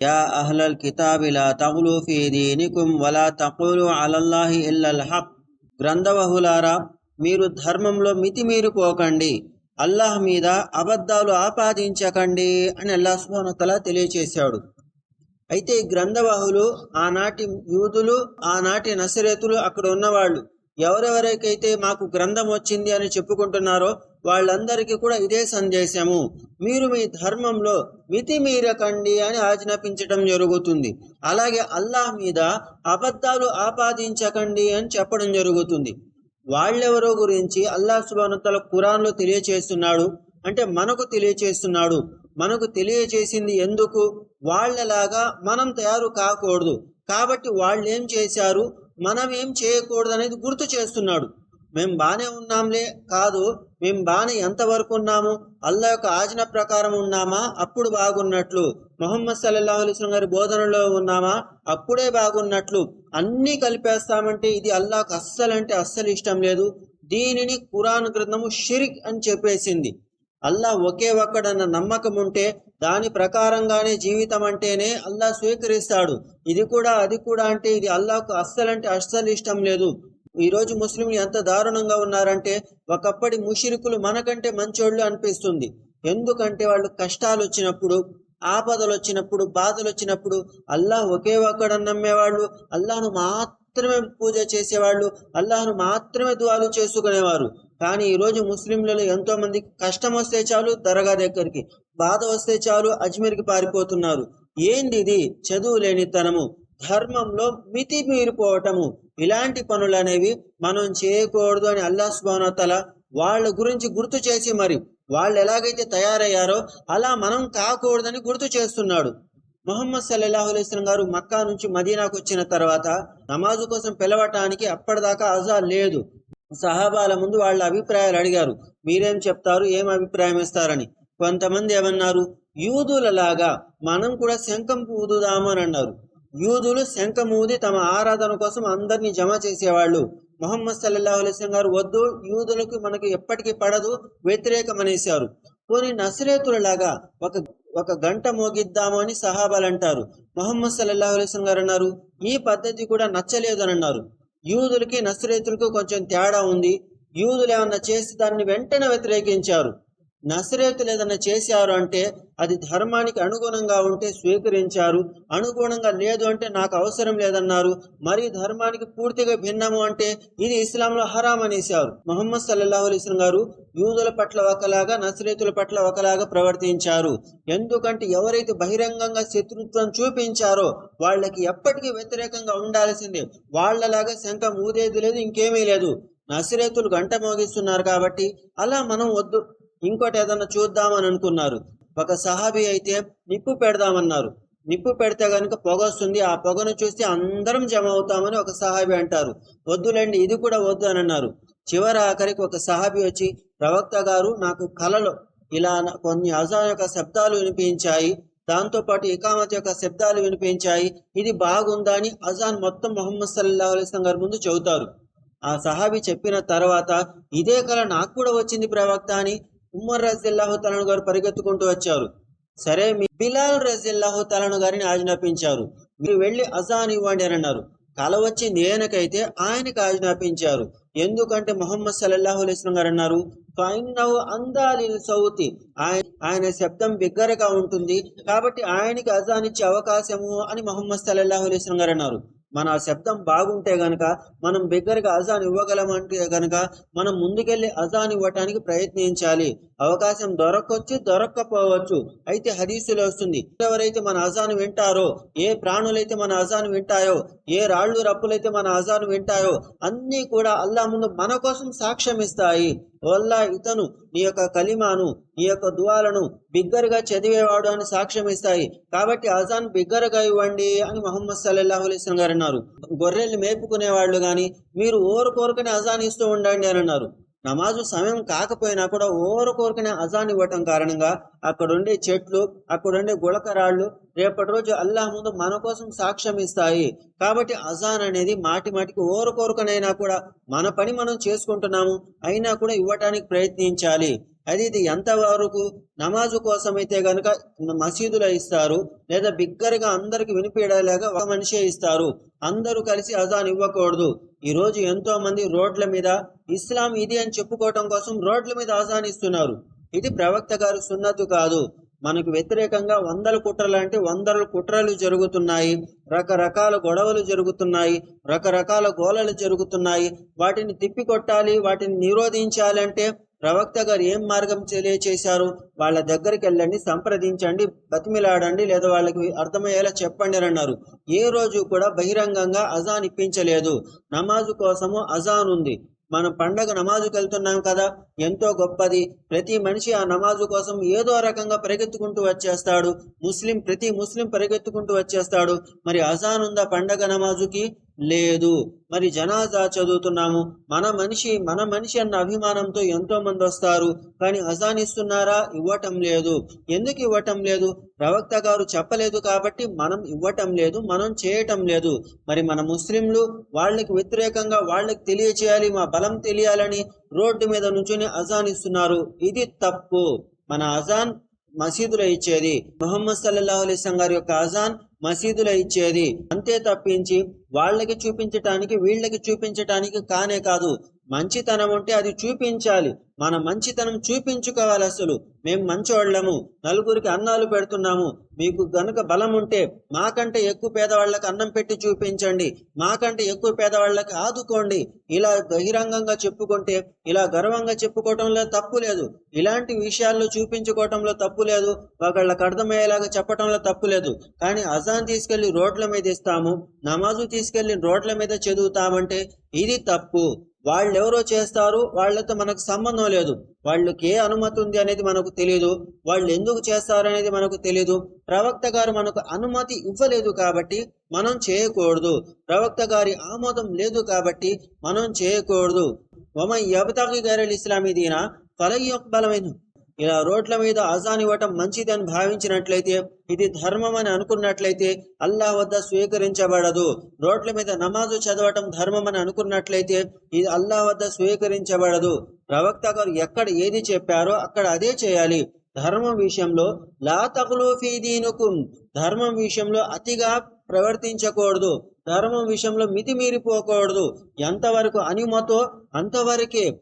Yeah అహ్లల్ لا تغلوا في دينكم ولا تقولوا على الله إلا الحق. గ్రంథవహులారా మీరు ధర్మంలో మితిమీరిపోకండి. అల్లాహ్ మీద అబద్ధాలు ఆపాదించకండి అని అల్లాహ్ సుబ్హానహు తెలియచేశాడు. అయితే ఈ గ్రంథవాహులు ఆనాటి యూదులు ఆనాటి నసరేతులు అక్కడ ఉన్నవాళ్ళు ఎవరెవరికైతే మాకు గ్రంథం వచ్చింది అని చెప్పుకుంటున్నారో వాళ్ళందరికీ కూడా ఇదే సందేశము. మీరు మీ ధర్మంలో మితిమీరకండి అని ఆజ్ఞాపించటం జరుగుతుంది. అలాగే అల్లాహ్ మీద అబద్ధాలు ఆపాదించకండి అని చెప్పడం జరుగుతుంది. వాళ్ళెవరో గురించి అల్లాహ్ సుబానుతల ఖురాన్లో తెలియచేస్తున్నాడు. అంటే మనకు తెలియచేస్తున్నాడు. మనకు తెలియచేసింది ఎందుకు? వాళ్ళలాగా మనం తయారు కాకూడదు. కాబట్టి వాళ్ళు ఏం చేశారు? మనం ఏం చేయకూడదు అనేది గుర్తు చేస్తున్నాడు. మేము బాగానే ఉన్నాంలే కాదు మేము బాగానే ఎంతవరకు ఉన్నాము? అల్లా యొక్క ఆజ్ఞ ప్రకారం ఉన్నామా? అప్పుడు బాగున్నట్లు. మొహమ్మద్ సల్లాహు అలిస్లం గారి బోధనలో ఉన్నామా? అప్పుడే బాగున్నట్లు. అన్నీ కలిపేస్తామంటే ఇది అల్లాకు అస్సలంటే అస్సలు ఇష్టం లేదు. దీనిని కురాన్ గ్రంథము షిరిక్ అని చెప్పేసింది. అల్లా ఒకే ఒక్కడన్న నమ్మకం ఉంటే దాని ప్రకారంగానే జీవితం అంటేనే అల్లా స్వీకరిస్తాడు. ఇది కూడా అది కూడా అంటే ఇది అల్లాకు అస్సలంటే అస్సలు ఇష్టం లేదు. ఈరోజు ముస్లింలు ఎంత దారుణంగా ఉన్నారంటే ఒకప్పటి ముషిరికులు మనకంటే మంచోళ్ళు అనిపిస్తుంది. ఎందుకంటే వాళ్ళు కష్టాలు వచ్చినప్పుడు ఆపదలు వచ్చినప్పుడు బాధలు వచ్చినప్పుడు అల్లాహ్ ఒకే ఒక్కడని నమ్మేవాళ్ళు అల్లాహ్ను మాత్రమే పూజ చేసేవాళ్ళు అల్లాహ్ను మాత్రమే దువాలు చేసుకునేవారు. కానీ ఈరోజు ముస్లింలలో ఎంతో మంది కష్టం వస్తే చాలు దరగా దగ్గరికి బాధ వస్తే చాలు అజ్మీర్కి పారిపోతున్నారు. ఏంది ఇది? చదువు లేనితనము ధర్మంలో మితి మీరిపోవటము ఇలాంటి పనులు అనేవి మనం చేయకూడదు అని అల్లా సుబానతల వాళ్ళ గురించి గుర్తు చేసి మరి వాళ్ళు ఎలాగైతే తయారయ్యారో అలా మనం కాకూడదని గుర్తు చేస్తున్నాడు. మొహమ్మద్ సల్లాహు అలైస్లం గారు మక్కా నుంచి మదీనాకు వచ్చిన తర్వాత నమాజు కోసం పిలవటానికి అప్పటిదాకా అజా లేదు. సహాబాల ముందు వాళ్ళ అభిప్రాయాలు అడిగారు. మీరేం చెప్తారు? ఏం అభిప్రాయం ఇస్తారని. కొంతమంది ఏమన్నారు? యూదులలాగా మనం కూడా శంఖం ఊదుదామని అన్నారు. యూదులు శంఖమూది తమ ఆరాధన కోసం అందరినీ జమ చేసేవాళ్ళు. మొహమ్మద్ సల్లాహు అలైస్లం గారు వద్దు యూదులకు మనకు ఎప్పటికీ పడదు వ్యతిరేకమనేశారు పోనీ నసరేతులలాగా ఒక ఒక గంట మోగిద్దాము అని సహాబాలు అంటారు. మొహమ్మద్ సల్లాహు అలైస్లం గారు అన్నారు ఈ పద్ధతి కూడా నచ్చలేదు అని అన్నారు యూదులకి నసరేతులకు కొంచెం తేడా ఉంది. యూదులు ఏమన్నా చేసి దాన్ని వెంటనే వ్యతిరేకించారు. నసరేతులు ఏదైనా చేశారు అంటే అది ధర్మానికి అనుగుణంగా ఉంటే స్వీకరించారు. అనుగుణంగా లేదు అంటే నాకు అవసరం లేదన్నారు. మరి ధర్మానికి పూర్తిగా భిన్నము అంటే ఇది ఇస్లాంలో హరాం అనేశారు. మొహమ్మద్ సల్లాహు అలీస్లం గారు యూదుల పట్ల ఒకలాగా నసరేతుల పట్ల ఒకలాగా ప్రవర్తించారు. ఎందుకంటే ఎవరైతే బహిరంగంగా శత్రుత్వం చూపించారో వాళ్ళకి ఎప్పటికీ వ్యతిరేకంగా ఉండాల్సిందే. వాళ్ళలాగా శంఖం ఊదేది లేదు ఇంకేమీ లేదు. నసిరేతులు గంట మోగిస్తున్నారు కాబట్టి అలా మనం వద్దు. ఇంకోటి ఏదన్నా చూద్దామని అనుకున్నారు ఒక సహాబీ అయితే నిప్పు పెడదామన్నారు. నిప్పు పెడితే కనుక పొగ వస్తుంది. ఆ పొగను చూస్తే అందరం జమ అవుతామని ఒక సహాబీ అంటారు. వద్దులేండి ఇది కూడా వద్దు అని అన్నారు చివరి ఆఖరికి ఒక సహాబీ వచ్చి ప్రవక్త గారు నాకు కలలో ఇలా కొన్ని అజాన్ యొక్క శబ్దాలు వినిపించాయి. దాంతో పాటు ఇకామత్ యొక్క శబ్దాలు వినిపించాయి. ఇది బాగుందా అని అజాన్ మొత్తం మొహమ్మద్ సల్లాహు అలైస్లం గారి ముందు చెబుతారు. ఆ సహాబీ చెప్పిన తర్వాత ఇదే కళ నాకు కూడా వచ్చింది ప్రవక్త అని ఉమ్మర్ రజిల్లాహు తలను గారు పరిగెత్తుకుంటూ వచ్చారు. సరే మీ బిలాల్ రజిల్లాహు తలను గారిని ఆజ్ఞాపించారు. మీరు వెళ్ళి అజాన్ ఇవ్వండి అని అన్నారు. కల వచ్చింది నేనకైతే ఆయనకి ఆజ్ఞాపించారు. ఎందుకంటే మొహమ్మద్ సల్లల్లాహు అలైస్లం గారు అన్నారు ఫైన్నవు అందాలి సౌతి. ఆయన ఆయన శబ్దం బిగ్గరగా ఉంటుంది కాబట్టి ఆయనకి అజాన్ ఇచ్చే అవకాశము అని మొహమ్మద్ సల్లల్లాహు అలైస్లం గారు అన్నారు. మన శబ్దం బాగుంటే గనక మనం బిగ్గరగా అజాన్ ఇవ్వగలమంటే గనక మనం ముందుకెళ్ళి అజాన్ ఇవ్వటానికి ప్రయత్నించాలి. అవకాశం దొరకొచ్చి దొరక్కపోవచ్చు. అయితే హదీసులో వస్తుంది ఎవరైతే మన అజాను వింటారో ఏ ప్రాణులైతే మన అజాను వింటాయో ఏ రాళ్ళు రప్పులైతే మన అజాను వింటాయో అన్నీ కూడా అల్లా ముందు మన కోసం సాక్ష్యం ఇస్తాయి. వల్లా ఇతను నీ యొక్క కలిమాను నీ యొక్క దువాలను బిగ్గరగా చదివేవాడు అని సాక్ష్యం ఇస్తాయి. కాబట్టి అజాన్ బిగ్గరగా ఇవ్వండి అని మొహమ్మద్ సల్లాహు అలైస్లం గారు అన్నారు. గొర్రెల్ని మేపుకునే వాళ్ళు మీరు ఓరు కోరుకునే అజాన్ ఇస్తూ ఉండండి అని అన్నారు. నమాజు సమయం కాకపోయినా కూడా ఓరు కోరుకునే అజాన్ ఇవ్వటం కారణంగా అక్కడుండే చెట్లు అక్కడుండే గుళకరాళ్ళు రేపటి రోజు అల్లాహ్ ముందు మన కోసం సాక్ష్యం ఇస్తాయి. కాబట్టి అజాన్ అనేది మాటి మాటికి ఓరకొరకనైనా కూడా మన పని మనం చేసుకుంటున్నాము అయినా కూడా ఇవ్వటానికి ప్రయత్నించాలి. అది ఇది ఎంతవరకు నమాజు కోసమైతే గనుక మసీదులో ఇస్తారు లేదా బిగ్గరగా అందరికి వినిపించలేగా ఒక మనిషే ఇస్తారు. అందరూ కలిసి అజాన్ ఇవ్వకూడదు. ఈ రోజు ఎంతో మంది రోడ్ల మీద ఇస్లాం ఇది అని చెప్పుకోవటం కోసం రోడ్ల మీద అజాన్ ఇస్తున్నారు. ఇది ప్రవక్త గారు సున్నతు కాదు. మనకు వ్యతిరేకంగా వందల కుట్రలు అంటే వందల కుట్రలు జరుగుతున్నాయి. రకరకాల గొడవలు జరుగుతున్నాయి. రకరకాల గోలలు జరుగుతున్నాయి. వాటిని తిప్పికొట్టాలి వాటిని నిరోధించాలంటే ప్రవక్త గారు ఏం మార్గం తెలియచేశారు వాళ్ళ దగ్గరికి వెళ్ళండి సంప్రదించండి బతిమిలాడండి లేదా వాళ్ళకి అర్థమయ్యేలా చెప్పండి అని అన్నారు. ఏ రోజు కూడా బహిరంగంగా అజాన్ ఇప్పించలేదు. నమాజు కోసము అజాన్ ఉంది. మనం పండగ నమాజుకి వెళ్తున్నాం కదా ఎంతో గొప్పది. ప్రతి మనిషి ఆ నమాజు కోసం ఏదో రకంగా పరిగెత్తుకుంటూ వచ్చేస్తాడు. ముస్లిం ప్రతి ముస్లిం పరిగెత్తుకుంటూ వచ్చేస్తాడు. మరి అజాన్ ఉందా పండగ నమాజుకి? లేదు. మరి జనాజా చదువుతున్నాము. మన మనిషి మన మనిషి అన్న అభిమానంతో ఎంతో మంది వస్తారు. కానీ అజాన్ ఇస్తున్నారా ఇవ్వటం లేదు. ఎందుకు ఇవ్వటం లేదు? ప్రవక్త గారు చెప్పలేదు కాబట్టి మనం ఇవ్వటం లేదు. మనం చేయటం లేదు. మరి మన ముస్లింలు వాళ్ళకి వ్యతిరేకంగా వాళ్ళకి తెలియచేయాలి మా బలం తెలియాలని రోడ్డు మీద నుంచుని అజాన్ ఇస్తున్నారు ఇది తప్పు. మన అజాన్ మసీదులో ఇచ్చేది. మొహమ్మద్ సల్లాహు అలైస్ గారి యొక్క అజాన్ మసీదులో ఇచ్చేది. అంతే తప్పించి వాళ్ళకి చూపించటానికి వీళ్ళకి చూపించటానికి కానే కాదు. మంచితనం ఉంటే అది చూపించాలి. మన మంచితనం చూపించుకోవాలి అసలు. మేము మంచివాళ్ళము నలుగురికి అన్నాలు పెడుతున్నాము. మీకు గనుక బలం ఉంటే మాకంటే ఎక్కువ పేదవాళ్ళకి అన్నం పెట్టి చూపించండి. మాకంటే ఎక్కువ పేదవాళ్ళకి ఆదుకోండి. ఇలా బహిరంగంగా చెప్పుకుంటే ఇలా గర్వంగా చెప్పుకోవటంలో తప్పు లేదు. ఇలాంటి విషయాల్లో చూపించుకోవటంలో తప్పు లేదు. ఒకళ్ళకి అర్థమయ్యేలాగా చెప్పటంలో తప్పు లేదు. కానీ అజాన్ తీసుకెళ్ళి రోడ్ల మీద ఇస్తాము. నమాజు తీసుకెళ్ళి రోడ్ల మీద చదువుతామంటే ఇది తప్పు. వాళ్ళు ఎవరో చేస్తారు వాళ్ళతో మనకు సంబంధం లేదు. వాళ్ళకి ఏ అనుమతి ఉంది అనేది మనకు తెలియదు వాళ్ళు ఎందుకు చేస్తారు అనేది మనకు తెలియదు ప్రవక్త గారు మనకు అనుమతి ఇవ్వలేదు కాబట్టి మనం చేయకూడదు. ప్రవక్త గారి ఆమోదం లేదు కాబట్టి మనం చేయకూడదు. వమ యబతకి గారెల్ ఇస్లామీ దీనా? ఫలయ్యొక్బలమైన ఇలా రోడ్ల మీద అజాన్ ఇవ్వటం మంచిదని భావించినట్లయితే ఇది ధర్మం అని అనుకున్నట్లయితే అల్లా వద్ద స్వీకరించబడదు. రోడ్ల మీద నమాజు చదవటం ధర్మం అని అనుకున్నట్లయితే ఇది అల్లా వద్ద స్వీకరించబడదు. ప్రవక్త గారు ఎక్కడ ఏది చెప్పారో అక్కడ అదే చేయాలి. ధర్మం విషయంలో లా తగులు ధర్మం విషయంలో అతిగా ప్రవర్తించకూడదు. ధర్మం విషయంలో మితిమీరిపోకూడదు. ఎంతవరకు అనుమతో అంతవరకే.